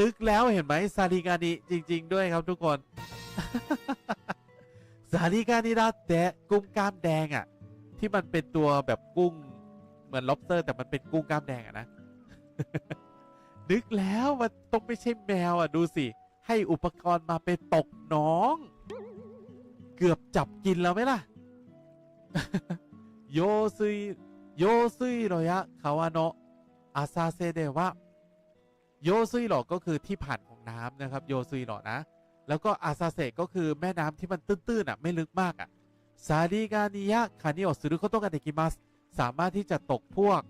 นึกแล้วเห็นไหมซาริกานิจริง ๆ ด้วยครับทุกคน ซาริกานิดาเตะกุ้งกล้ามแดงอะ่ะ ที่มันเป็นตัวแบบกุ้งเหมือน lobster แต่มันเป็นกุ้งกล้ามแดงอะนะ นึกแล้วมันต้องไม่ใช่แมวอะดูสิ ให้อุปกรณ์มาเป็นตกน้อง เกือบจับกินแล้วไหมล่ะ โยซุยโยซุยโรยะคาวาโนะอาซาเซเดวะ โยซุยโรก็คือที่ผ่านของน้ำนะครับโยซุยโรนะ แล้วก็อาซาเซก็คือแม่น้ำที่มันตื้นๆอะไม่ลึกมากอะซาริกานิยะคานิโอสุรุโคโตกาเดกิมัสสามารถที่จะตกพวก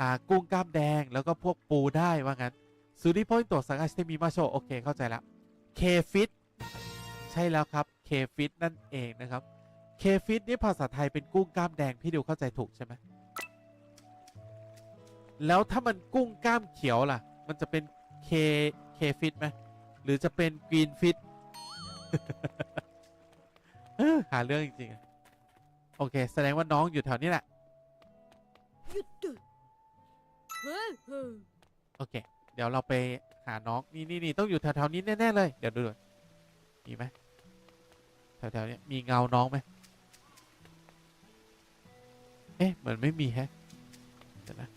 อ่ากุ้งกล้ามแดงแล้วก็พวกปูได้ว่างั้นซูริโพอิโตะสังกัสเตมีมาโชโอเคเข้าใจแล้วเคฟิตใช่แล้วครับเคฟิตนั่นเองนะครับเคฟิตนี่ภาษาไทยเป็นกุ้งกล้ามแดง พี่ดิวเข้าใจถูกใช่ไหมแล้วถ้ามันกุ้งกล้ามเขียวล่ะ มันจะเป็นเคเคฟิตไหมหรือจะเป็นกรีนฟิตหาเรื่องจริงๆ โอเค แสดงว่าน้องอยู่แถวนี้แหละ โอเค เดี๋ยวเราไปหาน้อง นี่นี่นี่ต้องอยู่แถวๆนี้แน่ ๆ เลย เดี๋ยวดูดูมีไหมแถวๆนี้มีเงาน้องไหมเอ๊ะ เหมือนไม่มีแฮะเดี๋ยวนะ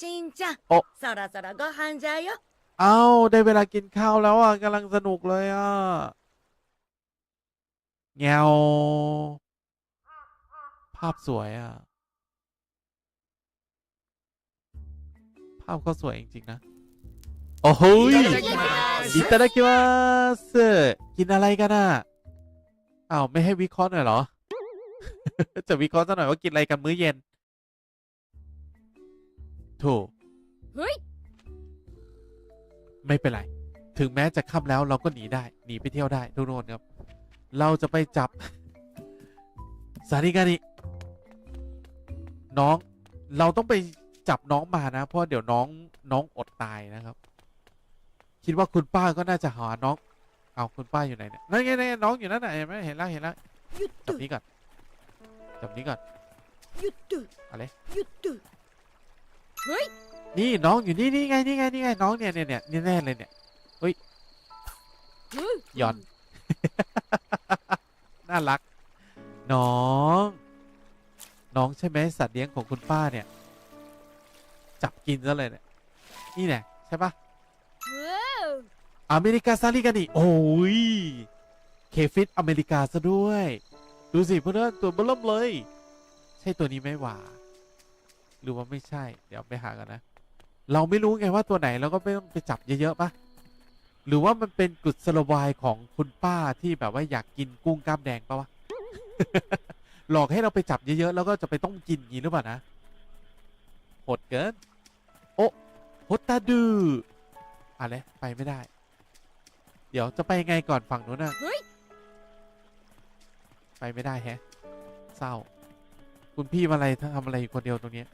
ชินจังโอ้ะสระสระก็ฮันจายะเอ้าได้เวลากินข้าวแล้วอะกำลังสนุกเลยอะเงวภาพสวยอะ ภาพก็สวยจริงๆนะ โอ้โหอิตาดากิมัสกินอะไรกันอะอ้าวไม่ให้วิเคราะห์หน่อยเหรอ จะวิเคราะห์ซะหน่อยว่ากินอะไรกันมื้อเย็น ถูก ふい。 ไม่เป็นไร ถึงแม้จะค่ำแล้วเราก็หนีได้ หนีไปเที่ยวได้ทุกคนครับ เราจะไปจับ สาริกานิน้อง เราต้องไปจับน้องมานะ เพราะเดี๋ยวน้องน้องอดตายนะครับ คิดว่าคุณป้าก็น่าจะหาน้อง เอาคุณป้าอยู่ไหนเนี่ย นั่นไงนั่นไงน้องอยู่นั่นน่ะเห็นไหมเห็นแล้วเห็นแล้ว ゆっ จั と บ。นี้ก่อน จับนี้ก่อน ゆっと。 อะไร ゆっと。 ฮ้ย นี่น้องอยู่นี่นี่ไงนี่ไงนี่ไงน้องเนี่ยเนี่ยเนี่ยแน่เลยเนี่ยเฮ้ยหย่อน น่ารัก น้อง น้องใช่ไหมสัตว์เลี้ยงของคุณป้าเนี่ย จับกินซะเลยเนี่ยนี่เนี่ยใช่ปะอเมริกาซาลิกันนี่โอ้ยเคฟิตอเมริกาซะด้วย ดูสิเพื่อนตัวเบิ่มเลย ใช่ตัวนี้ไหมวะ หรือว่าไม่ใช่ เดี๋ยวไปหากันนะ เราไม่รู้ไงว่าตัวไหนเราก็ไม่ต้องไปจับเยอะๆปะหรือว่ามันเป็นกุศโลบายของคุณป้าที่แบบว่าอยากกินกุ้งกล้ามแดงปะวะ หลอกให้เราไปจับเยอะๆแล้วก็จะไปต้องกินอย่างนี้หรือเปล่านะโหดเกิน โอ้โฮตาดูอะไรไปไม่ได้ เดี๋ยวจะไปไงก่อนฝั่งนู้นน่ะเฮ้ยไปไม่ได้แฮะ เศร้า คุณพี่มาอะไรทำอะไรอยู่คนเดียวตรงเนี้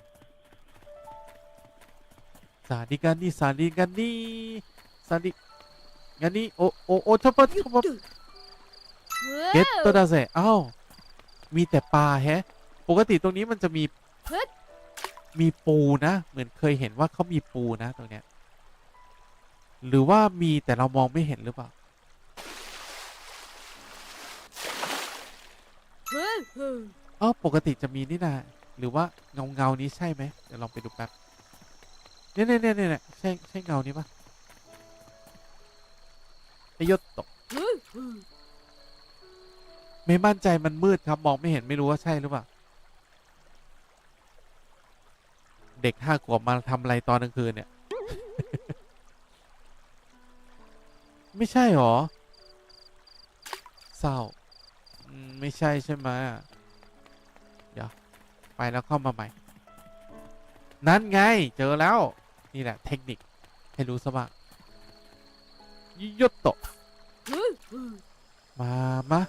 สาลีกันนี่สาลีกันนี่สาลี리가 니 사리가โอ리가니 오오오 첫번첫บเก็ตตัวดาเซอ้าวมีแต่ปลาแฮะ ปกติตรงนี้มันจะมี มีปูนะ เหมือนเคยเห็นว่าเขามีปูนะตรงเนี้ย หรือว่ามีแต่เรามองไม่เห็นหรือเปล่า เออปกติจะมีนี่นะหรือว่าเงาเงานี้ใช่ไหมเดี๋ยวลองไปดูแป๊บ เนี่ยเนี่ยเนี่ยเนี่เงานี้ปะไอยศตกไม่มั่นใจมันมืดครับ มองไม่เห็นไม่รู้ว่าใช่หรือเปล่า เด็กห้าขวบมาทำอะไรตอนกลางคืนเนี่ย ไม่ใช่หรอ เศร้า ไม่ใช่ใช่ไหมเดี๋ยว ไปแล้วเข้ามาใหม่ นั่นไง เจอแล้ว นี่แหละเทคนิคให้รู้สะบ้ายยศโตมามา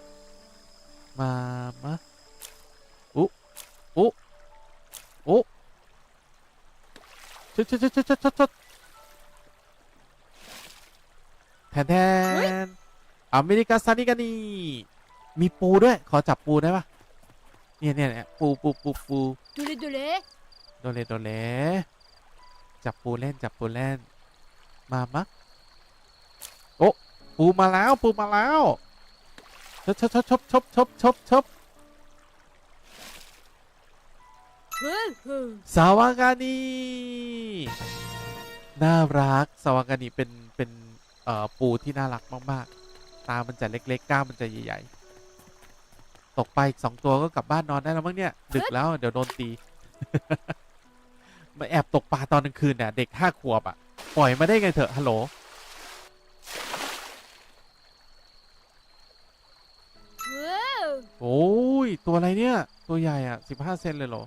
มามะอุอุอุชชชชชชชแทนแทนอเมริกาซานิกานีมีปูด้วย ขอจับปูได้ปะเนี่ยเนี่ยปูปูปูปูโดเลโดเลโดเลโดเล จับปูเล่นจับปูเล่น มามะโอ้ปูมาแล้วปูมาแล้วชบชบชบชบชบชบชบเฮ้ยเฮ้ยสาวากานีน่ารักสาวากานีเป็นเป็นเอ่อปูที่น่ารักมากๆ ตา มันจะเล็กๆกล้ามมันจะใหญ่ๆ ตกไปอีกสองตัวก็กลับบ้านนอนได้แล้วมั้งเนี่ย ดึกแล้วเดี๋ยวโดนตี มาแอบตกปลาตอนกลางคืนเนี่ยเด็กห้าขวบอะ่ะ ปล่อยมาได้ไงเถอะฮัลโหลเฮ้ยโอ้ยตัวอะไรเนี่ย ตัวใหญ่อะสิบห้าเซนเลยเหรอ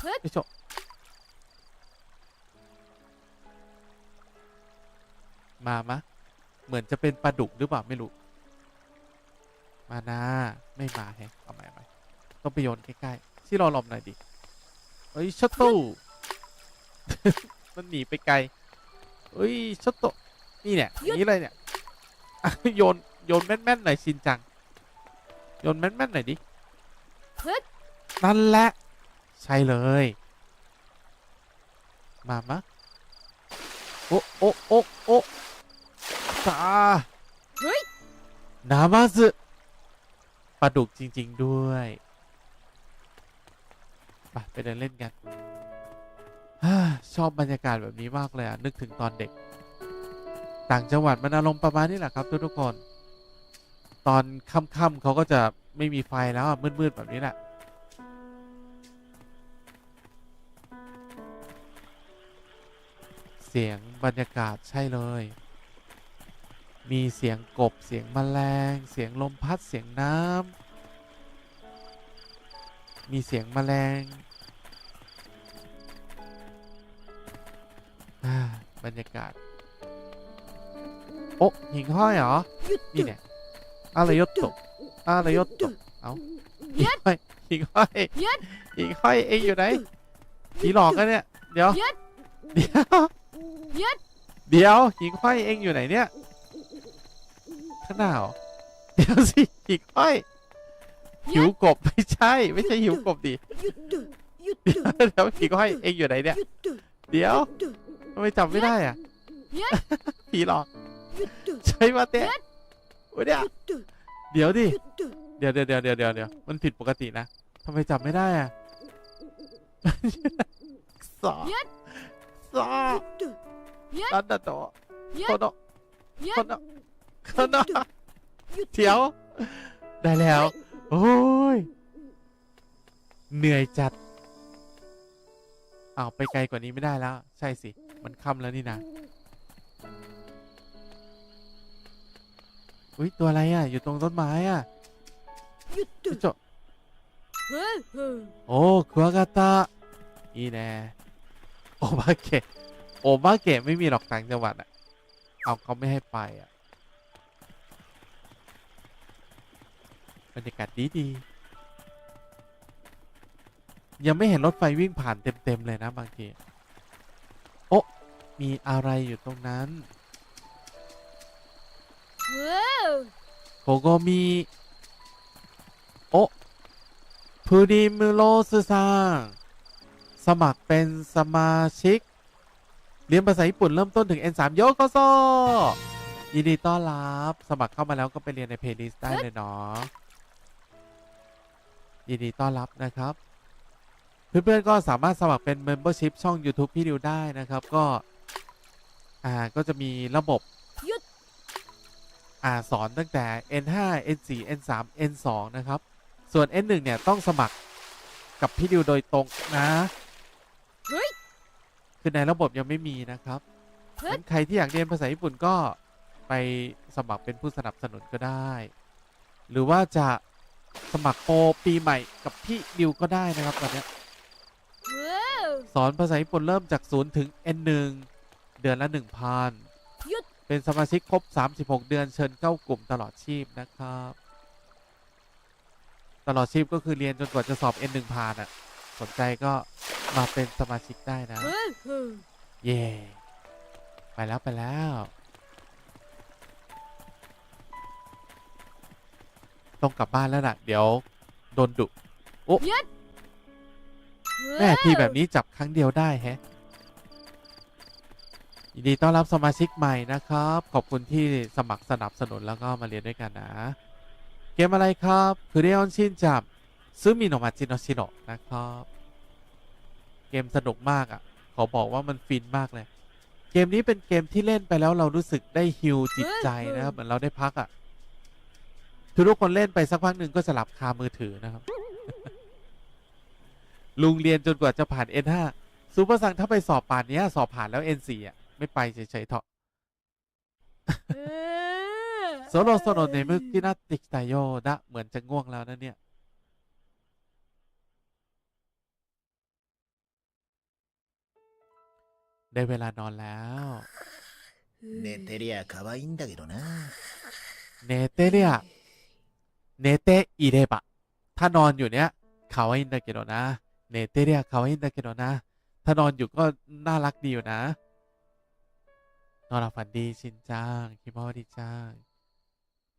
เฮ้ยไอ้โชมามะ เหมือนจะเป็นปลาดุกหรือเปล่าไม่รู้ มานาไม่มาแฮะเอาใหม่เอาใหม่ต้องไปโยนใกล้ๆที่รอลมหน่อยดิ เฮ้ยชัตโต้มันหนีไปไกลเฮ้ยชัตโต้นี่เนี่ยอย่างนี้เลยเนี่ยอะโยนโยนแม่นๆหน่อยชินจัง โยนแม่นๆหน่อยดิเฮ้ยนั่นแหละ ใช่เลย มามะโอะโอะโอะโอะตาเฮ้ยนามาซึปลาดุกจริง ๆ ด้วย ไปไปเดินเล่นกันฮ่าชอบบรรยากาศแบบนี้มากเลยอะ นึกถึงตอนเด็ก ต่างจังหวัดมันอารมณ์ประมาณนี้แหละครับ ทุกๆคน ตอนค่ำๆเขาก็จะไม่มีไฟแล้วอะมืดๆแบบนี้แหละเสียงบรรยากาศใช่เลย มีเสียงกบ เสียงแมลง เสียงลมพัด เสียงน้ำ มีเสียงแมลงอ่าบรรยากาศ โอ้หิ่งห้อยเหรอหยุดนี่เนี่ยอะไรยศตกอะไรยศตกเอาหิ่งห้อยหิ่งห้อยยึดหิ่งห้อยเองอยู่ไหนผีหลอกกันเนี่ย เดี๋ยวยึดเดี๋ยวยึดเดี๋ยวหิ่งห้อยเองอยู่ไหนเนี่ย ข้างหน้าเหรอเดี๋ยวสิหิ่งห้อย หิวกบไม่ใช่ ไม่ใช่หิวกบดิเดี๋ยวเดี๋ยวหิ่งห้อยเองอยู่ไหนเนี่ย เดี๋ยวทำไมจำไม่ได้อะผีหลอกใช่มาเตะโอ้ยเนี่ยหยุดเดี๋ยวดิเดี๋ยวเดี๋ยวเดี๋ยวเดี๋ยวเดี๋ยวมันผิดปกตินะทำไมจำไม่ได้อะสอสอนั่นน่ะโตคดโนยึโคดโนโคนหยุดเดี๋ยวได้แล้ว โอ้ย เหนื่อยจัดอ้าวไปไกลกว่านี้ไม่ได้แล้ว ใช่สิ มันค่ำแล้วนี่นะอุ้ยตัวอะไรอะ อยู่ตรงต้นไม้อะหยุดอุ๊ยโจเฮ้ยเฮ้ยโอ้คุวากาตะอีแน่โอบาเกะโอบาเกะไม่มีหรอกต่างจังหวัดอะ เอาเขาไม่ให้ไปอะ รรยากาศดีดีๆยังไม่เห็นรถไฟวิ่งผ่านเต็ม ๆ เลยนะบางที โอ้มีอะไรอยู่ตรงนั้นเฮ้ยโกโกมีโอะพูดิมุโรสึซังสมัครเป็นสมาชิก เรียนภาษาญี่ปุ่นเริ่มต้นถึง N3 โยโกโซยินดีต้อนรับ สมัครเข้ามาแล้วก็ไปเรียนในเพลย์ลิสต์ได้เลยเนาะ ยินดีต้อนรับนะครับ เพื่อนๆก็สามารถสมัครเป็น Membership ช่อง YouTube พี่ดิวได้นะครับ ก็ อ่าก็จะมีระบบหยุดอ่าสอนตั้งแต่ N5 N4 N3 N2 นะครับ ส่วน N1 เนี่ยต้องสมัครกับพี่ดิวโดยตรงนะเฮ้ยคือในระบบยังไม่มีนะครับเฮ้ยงั้นใครที่อยากเรียนภาษาญี่ปุ่นก็ไปสมัครเป็นผู้สนับสนุนก็ได้ หรือว่าจะ สมัครโปรปีใหม่กับพี่ดิวก็ได้นะครับตอนเนี้ยเฮ้ยสอนภาษาญี่ปุ่นเริ่มจาก0ถึง N1 เดือนละ1,000หยุดเป็นสมาชิกครบ 36 เดือนเชิญเข้ากลุ่มตลอดชีพนะครับ ตลอดชีพก็คือเรียนจนกว่าจะสอบ N1 ผ่านอะ สนใจก็มาเป็นสมาชิกได้นะเฮ้ยเฮ้ยเย่ไปแล้วไปแล้ว ต้องกลับบ้านแล้วล่ะ เดี๋ยวโดนดุแม่ทีแบบนี้จับครั้งเดียวได้แฮะยินดีต้อนรับสมาชิกใหม่นะครับ ขอบคุณที่สมัครสนับสนุนแล้วก็มาเรียนด้วยกันนะ เกมอะไรครับค r เร o อนชินจับซึมิโนะมาจิโนชิโนะนะครับ เกมสนุกมากอะ่ะ ขอบอกว่ามันฟินมากเลย เกมนี้เป็นเกมที่เล่นไปแล้วเรารู้สึกได้ฮิวจิตใจนะครับเหมือนเราได้พักอะ่ะ คือทุกคนเล่นไปสักพักหนึ่งก็สลับคามือถือนะครับ ลุงเรียนจนกว่าจะผ่าน N5 ซูเปอร์ซังถ้าไปสอบป่านนี้สอบผ่านแล้ว N4 อะ ไม่ไปเฉยๆเถอะโซโลโซโลในมึกที่น่าติกตายโยนะเหมือนจะง่วงแล้วนะเนี่ยได้เวลานอนแล้วเนเตเรียคาวาอินดะเกโดนะเนเตเรีย เนเตอิเรบะถ้านอนอยู่เนี้ยคาวาอินดาเกโดนะเนเตเรียคาวาอินดาเกโดนะถ้านอนอยู่ก็น่ารักดีอยู่นะ นอนหลับฝันดีชินจังคิมอดีจัง